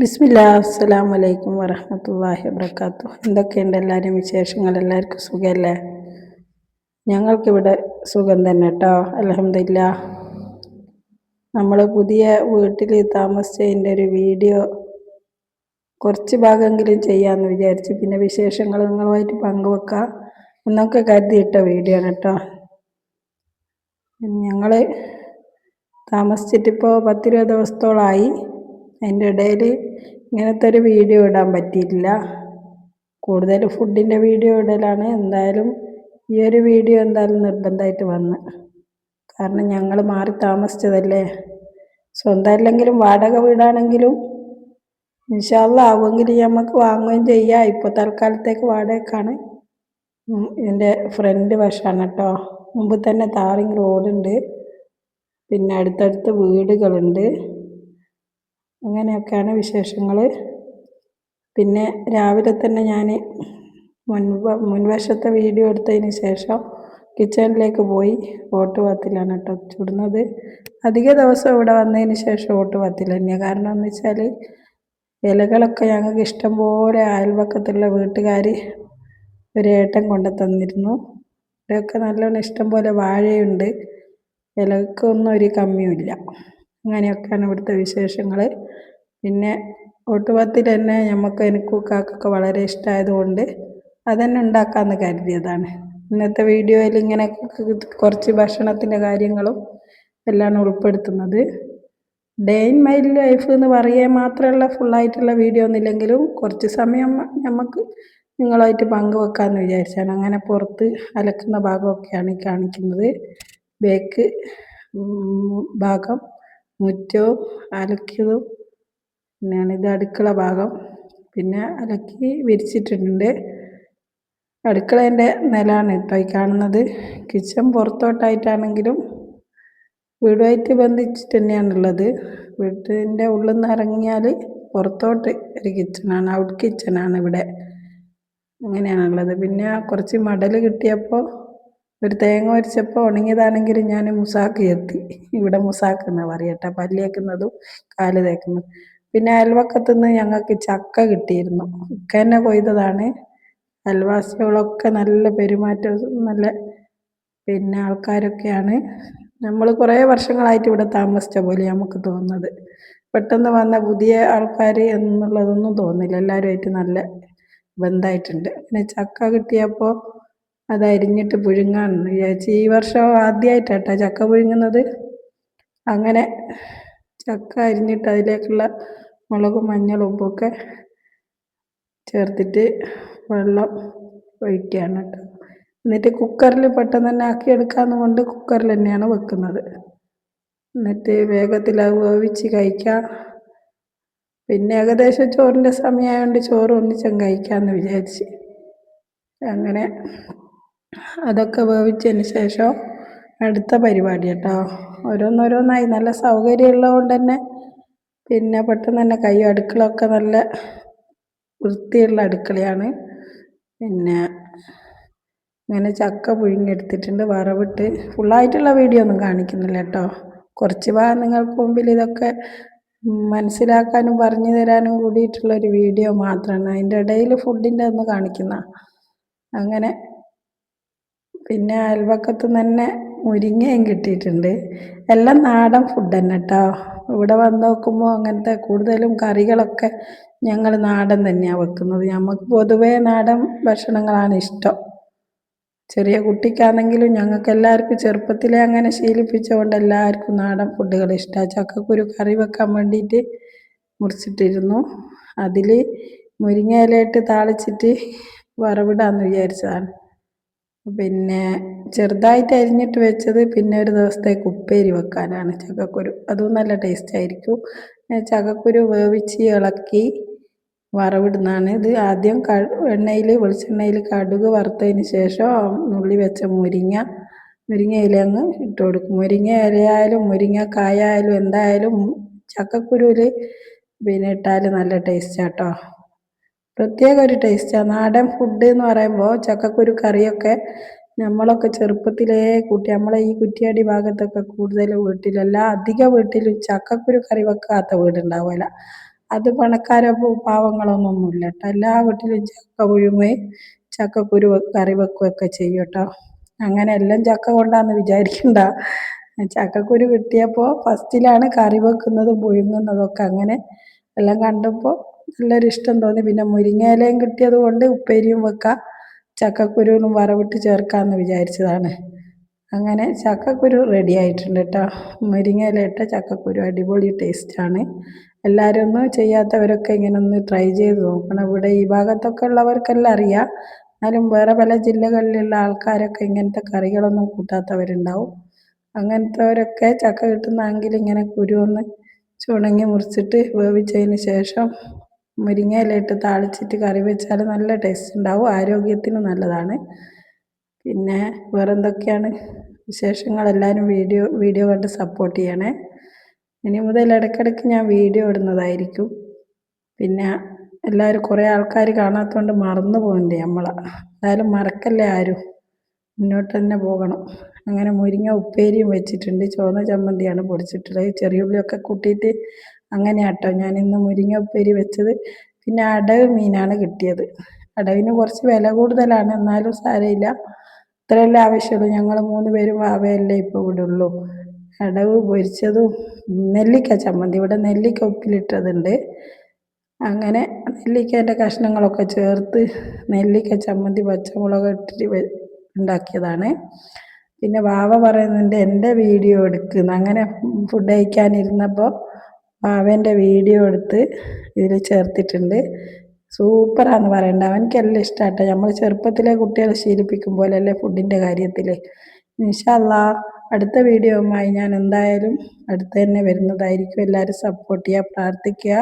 ബിസ്മില്ലാ അസ്സലാം വലൈക്കും വരഹമത്തല്ലാഹി വബർക്കാത്തു എന്തൊക്കെയുണ്ട് എല്ലാവരും വിശേഷങ്ങൾ? എല്ലാവർക്കും സുഖമല്ലേ? ഞങ്ങൾക്കിവിടെ സുഖം തന്നെ കേട്ടോ അലഹമില്ല നമ്മൾ പുതിയ വീട്ടിൽ താമസിച്ചതിന്റെ ഒരു വീഡിയോ കുറച്ച് ഭാഗമെങ്കിലും ചെയ്യാമെന്ന് വിചാരിച്ചു. പിന്നെ വിശേഷങ്ങൾ നിങ്ങളുമായിട്ട് പങ്കുവെക്കാം എന്നൊക്കെ കരുതിയിട്ട വീഡിയോ ആണ് കേട്ടോ ഞങ്ങൾ താമസിച്ചിട്ടിപ്പോൾ പത്തിരുപത് ദിവസത്തോളമായി അതിന്റെ ഇടയിൽ ഇങ്ങനത്തെ ഒരു വീഡിയോ ഇടാൻ പറ്റിയില്ല കൂടുതൽ ഫുഡിന്റെ വീഡിയോ ഇടലാണ്. എന്തായാലും ഈ ഒരു വീഡിയോ എന്തായാലും നിർബന്ധമായിട്ട് വന്ന്. കാരണം ഞങ്ങൾ മാറി താമസിച്ചതല്ലേ? സ്വന്തം അല്ലെങ്കിലും വാടക വീടാണെങ്കിലും ഇൻഷാല്ല ആവുമെങ്കിൽ നമുക്ക് വാങ്ങുകയും ചെയ്യാം. ഇപ്പോൾ തൽക്കാലത്തേക്ക് വാടകയ്ക്കാണ് എന്റെ ഫ്രണ്ട് വശമാണ് കേട്ടോ. മുമ്പ് തന്നെ താറിങ് റോഡുണ്ട്. പിന്നെ അടുത്തടുത്ത് വീടുകളുണ്ട്. അങ്ങനെയൊക്കെയാണ് വിശേഷങ്ങൾ പിന്നെ രാവിലെ തന്നെ ഞാൻ മുൻപ് മുൻവശത്തെ വീഡിയോ എടുത്തതിന് ശേഷം കിച്ചണിലേക്ക് പോയി ഓട്ടുപാത്തിലാണ് കേട്ടോ ചുടുന്നത്. അധിക ദിവസം ഇവിടെ വന്നതിന് ശേഷം ഓട്ടുപാത്തിൽ തന്നെയാണ് കാരണം എന്ന് വെച്ചാൽ ഇലകളൊക്കെ ഞങ്ങൾക്ക് ഇഷ്ടം പോലെ അയൽവക്കത്തുള്ള വീട്ടുകാർ ഒരു ഏട്ടൻ കൊണ്ടു തന്നിരുന്നു. ഇവിടെയൊക്കെ നല്ലോണം ഇഷ്ടം പോലെ വാഴയുണ്ട്. ഇലക്കൊന്നും ഒരു കമ്മിയുമില്ല. അങ്ങനെയൊക്കെയാണ് ഇവിടുത്തെ വിശേഷങ്ങൾ പിന്നെ ഒട്ടുപത്തിൽ തന്നെ നമുക്ക് എനിക്ക് കാക്കൊക്കെ വളരെ ഇഷ്ടമായതുകൊണ്ട് അതന്നെ ഉണ്ടാക്കാമെന്ന് കരുതിയതാണ്. ഇന്നത്തെ വീഡിയോയിൽ ഇങ്ങനെ കുറച്ച് ഭക്ഷണത്തിന്റെ കാര്യങ്ങളും എല്ലാം ഉൾപ്പെടുത്തുന്നത്. ഡേ ഇൻ മൈ ലൈഫ് എന്ന് പറയുക മാത്രമുള്ള ഫുള്ളായിട്ടുള്ള വീഡിയോ ഒന്നുമില്ലെങ്കിലും കുറച്ച് സമയം നമുക്ക് നിങ്ങളായിട്ട് പങ്കുവെക്കാമെന്ന് വിചാരിച്ചാണ്. അങ്ങനെ പുറത്ത് അലക്കുന്ന ഭാഗമൊക്കെയാണ് കാണിക്കുന്നത്. ബേക്ക് ഭാഗം മുറ്റവും അലക്കിയതും പിന്നെയാണ് ഇത് അടുക്കള ഭാഗം പിന്നെ അലക്കി വിരിച്ചിട്ടുണ്ട് അടുക്കളേന്റെ നിലാണ് കേട്ടോ ഈ കാണുന്നത്. കിച്ചൺ പുറത്തോട്ടായിട്ടാണെങ്കിലും വീടുമായിട്ട് ബന്ധിച്ചിട്ട് തന്നെയാണുള്ളത്. വീട്ടിന്റെ ഉള്ളിൽ നിന്ന് ഇറങ്ങിയാൽ പുറത്തോട്ട് ഒരു കിച്ചണാണ് ഔട്ട് കിച്ചണാണ് ഇവിടെ. അങ്ങനെയാണുള്ളത്. പിന്നെ കുറച്ച് മടൽ കിട്ടിയപ്പോൾ ഒരു തേങ്ങ വരച്ചപ്പോൾ ഉണങ്ങിയതാണെങ്കിൽ ഞാൻ മുസാക്ക് എത്തി ഇവിടെ മുസാക്ക് എന്നാണ് പറയട്ടെ പല്ല് തേക്കുന്നതും കാൽ തേക്കുന്നതും. പിന്നെ അയൽവക്കത്തു നിന്ന് ഞങ്ങൾക്ക് ചക്ക കിട്ടിയിരുന്നു. ഒക്കെ തന്നെ കൊയ്തതാണ്. അയൽവാസികളൊക്കെ നല്ല പെരുമാറ്റം നല്ല പിന്നെ ആൾക്കാരൊക്കെയാണ്. നമ്മൾ കുറേ വർഷങ്ങളായിട്ട് ഇവിടെ താമസിച്ച പോലെ നമുക്ക് തോന്നുന്നത്. പെട്ടെന്ന് വന്ന പുതിയ ആൾക്കാർ എന്നുള്ളതൊന്നും തോന്നില്ല. എല്ലാവരുമായിട്ട് നല്ല ബന്ധമായിട്ടുണ്ട് പിന്നെ ചക്ക കിട്ടിയപ്പോൾ അത് അരിഞ്ഞിട്ട് പുഴുങ്ങാമെന്ന് വിചാരിച്ച്. ഈ വർഷം ആദ്യമായിട്ടാട്ടോ ചക്ക പുഴുങ്ങുന്നത്. അങ്ങനെ ചക്ക അരിഞ്ഞിട്ട് അതിലേക്കുള്ള മുളകും മഞ്ഞളും ഉപ്പൊക്കെ ചേർത്തിട്ട് വെള്ളം ഒഴിക്കുകയാണ് കേട്ടോ. എന്നിട്ട് കുക്കറിൽ പെട്ടെന്ന് തന്നെ ആക്കി എടുക്കാമെന്ന് കൊണ്ട് കുക്കറിൽ തന്നെയാണ് വെക്കുന്നത്. എന്നിട്ട് വേഗത്തിൽ അത് വേവിച്ച് കഴിക്കാം. പിന്നെ ഏകദേശം ചോറിന്റെ സമയമായതുകൊണ്ട് ചോറ് ഒന്നിച്ചും കഴിക്കാമെന്ന് വിചാരിച്ച്. അങ്ങനെ അതൊക്കെ വേവിച്ചതിന് ശേഷം അടുത്ത പരിപാടി കേട്ടോ. ഓരോന്നോരോന്നായി. നല്ല സൗകര്യം ഉള്ളതുകൊണ്ട് തന്നെ പിന്നെ പെട്ടെന്ന് തന്നെ കൈ അടുക്കളൊക്കെ നല്ല വൃത്തിയുള്ള അടുക്കളയാണ്. പിന്നെ ഇങ്ങനെ ചക്ക പുഴുങ്ങിയെടുത്തിട്ടുണ്ട്. വറവിട്ട് ഫുള്ളായിട്ടുള്ള വീഡിയോ ഒന്നും കാണിക്കുന്നില്ല കേട്ടോ. കുറച്ച് ഭാഗം നിങ്ങൾക്ക് മുമ്പിൽ ഇതൊക്കെ മനസ്സിലാക്കാനും പറഞ്ഞു തരാനും കൂടിയിട്ടുള്ളൊരു വീഡിയോ മാത്രമാണ്. അതിന്റെ ഇടയിൽ ഫുഡിന്റെ ഒന്ന് കാണിക്കുന്ന. അങ്ങനെ പിന്നെ അയൽവക്കത്ത് തന്നെ മുരിങ്ങയും കിട്ടിയിട്ടുണ്ട്. എല്ലാം നാടൻ ഫുഡ് തന്നെ കേട്ടോ ഇവിടെ വന്ന് നോക്കുമ്പോൾ അങ്ങനത്തെ കൂടുതലും കറികളൊക്കെ ഞങ്ങൾ നാടൻ തന്നെയാണ് വെക്കുന്നത്. നമുക്ക് പൊതുവേ നാടൻ ഭക്ഷണങ്ങളാണ് ഇഷ്ടം. ചെറിയ കുട്ടിക്കാണെങ്കിലും ഞങ്ങൾക്ക് എല്ലാവർക്കും ചെറുപ്പത്തിലെ അങ്ങനെ ശീലിപ്പിച്ചുകൊണ്ട് എല്ലാവർക്കും നാടൻ ഫുഡുകൾ ഇഷ്ടമാണ് ചക്കക്കുരു കറി വെക്കാൻ വേണ്ടിയിട്ട് മുറിച്ചിട്ടിരുന്നു. അതിൽ മുരിങ്ങയിലയിട്ട് താളിച്ചിട്ട് വറവിടാമെന്ന് വിചാരിച്ചതാണ്. പിന്നെ ചെറുതായിട്ട് അരിഞ്ഞിട്ട് വെച്ചത് പിന്നെ ഒരു ദിവസത്തേക്ക് ഉപ്പേരി വെക്കാനാണ് ചക്കക്കുരു അതും നല്ല ടേസ്റ്റ് ആയിരിക്കും. ചക്കക്കുരു വേവിച്ച് ഇളക്കി വറവിടുന്നതാണ്. ഇത് ആദ്യം ക എണ്ണയിൽ വെളിച്ചെണ്ണയിൽ കടുക് വറുത്തതിന് ശേഷം ഉള്ളി വെച്ച മുരിങ്ങ മുരിങ്ങ ഇല അങ്ങ് ഇട്ട് കൊടുക്കും. മുരിങ്ങ ഇലയായാലും മുരിങ്ങക്കായ ആയാലും എന്തായാലും ചക്കക്കുരുവിൽ പിന്നെ ഇട്ടാൽ നല്ല ടേസ്റ്റ് കേട്ടോ പ്രത്യേക ഒരു ടേസ്റ്റാണ് നാടൻ ഫുഡ് എന്ന് പറയുമ്പോൾ ചക്കക്കുരു കറിയൊക്കെ നമ്മളൊക്കെ ചെറുപ്പത്തിലേ കൂട്ടി നമ്മളെ ഈ കുറ്റിയാടി ഭാഗത്തൊക്കെ കൂടുതൽ വീട്ടിലല്ല അധിക വീട്ടിലും ചക്കക്കുരു കറി വെക്കാത്ത വീടുണ്ടാവില്ല അത് പണക്കാരോ പാവങ്ങളൊന്നൊന്നുമില്ല കേട്ടോ എല്ലാ വീട്ടിലും ചക്ക പുഴുങ്ങുകയും ചക്കക്കുരു കറി വെക്കുകയൊക്കെ ചെയ്യും കേട്ടോ അങ്ങനെ എല്ലാം ചക്ക കൊണ്ടാന്ന് വിചാരിക്കണ്ട. ചക്കക്കുരു കിട്ടിയപ്പോൾ ഫസ്റ്റിലാണ് കറി വെക്കുന്നതും പുഴുങ്ങുന്നതൊക്കെ അങ്ങനെ എല്ലാം കണ്ടപ്പോൾ നല്ലൊരു ഇഷ്ടം തോന്നി. പിന്നെ മുരിങ്ങയിലയും കിട്ടിയത് കൊണ്ട് ഉപ്പേരിയും വെക്കാം. ചക്കക്കുരുവിനും വറവിട്ട് ചേർക്കാമെന്ന് വിചാരിച്ചതാണ്. അങ്ങനെ ചക്കക്കുരു റെഡി ആയിട്ടുണ്ട് കേട്ടോ. മുരിങ്ങയില ഇട്ട ചക്കക്കുരു അടിപൊളി ടേസ്റ്റാണ് എല്ലാവരും ഒന്നും ചെയ്യാത്തവരൊക്കെ ഇങ്ങനെ ഒന്ന് ട്രൈ ചെയ്ത് നോക്കണം. ഇവിടെ ഈ ഭാഗത്തൊക്കെ ഉള്ളവർക്കെല്ലാം അറിയാം. എന്നാലും വേറെ പല ജില്ലകളിലുള്ള ആൾക്കാരൊക്കെ ഇങ്ങനത്തെ കറികളൊന്നും കൂട്ടാത്തവരുണ്ടാവും. അങ്ങനത്തെവരൊക്കെ ചക്ക കിട്ടുന്നെങ്കിൽ ഇങ്ങനെ കുരു ഒന്ന് ചുണങ്ങി മുറിച്ചിട്ട് വേവിച്ചതിന് ശേഷം മുരിങ്ങയില ഇട്ട് താളിച്ചിട്ട് കറി വെച്ചാൽ നല്ല ടേസ്റ്റ് ഉണ്ടാവും ആരോഗ്യത്തിന് നല്ലതാണ്. പിന്നെ വേറെ എന്തൊക്കെയാണ് വിശേഷങ്ങൾ? എല്ലാവരും വീഡിയോ വീഡിയോ കണ്ട് സപ്പോർട്ട് ചെയ്യണേ. ഇനി മുതൽ ഇടയ്ക്കിടയ്ക്ക് ഞാൻ വീഡിയോ ഇടുന്നതായിരിക്കും. പിന്നെ എല്ലാവരും കുറേ ആൾക്കാർ കാണാത്തതുകൊണ്ട് മറന്നു പോകുന്നുണ്ട് നമ്മളെ. എന്തായാലും മറക്കല്ലേ ആരും? മുന്നോട്ട് തന്നെ പോകണം. അങ്ങനെ മുരിങ്ങ ഉപ്പേരിയും വെച്ചിട്ടുണ്ട്. ചുവന്ന ചമ്മന്തിയാണ് പൊടിച്ചിട്ടുള്ളത്. ചെറിയ ഉള്ളിയൊക്കെ കൂട്ടിയിട്ട് അങ്ങനെയാട്ടോ. ഞാൻ ഇന്ന് മുരിങ്ങപ്പേരി വെച്ചത്. പിന്നെ അടവ് മീനാണ് കിട്ടിയത്. അടവിന് കുറച്ച് വില കൂടുതലാണ്. എന്നാലും സാരമില്ല. ഇത്രയല്ലേ ആവശ്യമുള്ളൂ. ഞങ്ങൾ മൂന്ന് പേരും വാവയല്ലേ ഇപ്പോൾ ഇവിടെ ഉള്ളൂ അടവ് പൊരിച്ചതും നെല്ലിക്ക ചമ്മന്തി. ഇവിടെ നെല്ലിക്ക ഉപ്പിലിട്ടതുണ്ട്. അങ്ങനെ നെല്ലിക്കേന്റെ കഷ്ണങ്ങളൊക്കെ ചേർത്ത് നെല്ലിക്ക ചമ്മന്തി പച്ചമുളക് ഇട്ടിട്ട് ഉണ്ടാക്കിയതാണ്. പിന്നെ വാവ പറയുന്നുണ്ട് എന്റെ വീഡിയോ എടുക്കുന്നു അങ്ങനെ ഫുഡ് കഴിക്കാനിരുന്നപ്പോൾ വാവേന്റെ വീഡിയോ എടുത്ത് ഇതിൽ ചേർത്തിട്ടുണ്ട്. സൂപ്പറാന്ന് പറയണ്ട. അവനക്കെല്ലാം ഇഷ്ടമാട്ടെ നമ്മൾ ചെറുപ്പത്തിലെ കുട്ടികളെ ശീലിപ്പിക്കും പോലെ അല്ലേ ഫുഡിന്റെ കാര്യത്തിൽ ഇൻഷാല്ലാ അടുത്ത വീഡിയോയുമായി ഞാൻ എന്തായാലും അടുത്ത് തന്നെ വരുന്നതായിരിക്കും. എല്ലാവരും സപ്പോർട്ട് ചെയ്യുക പ്രാർത്ഥിക്കുക.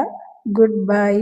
Good bye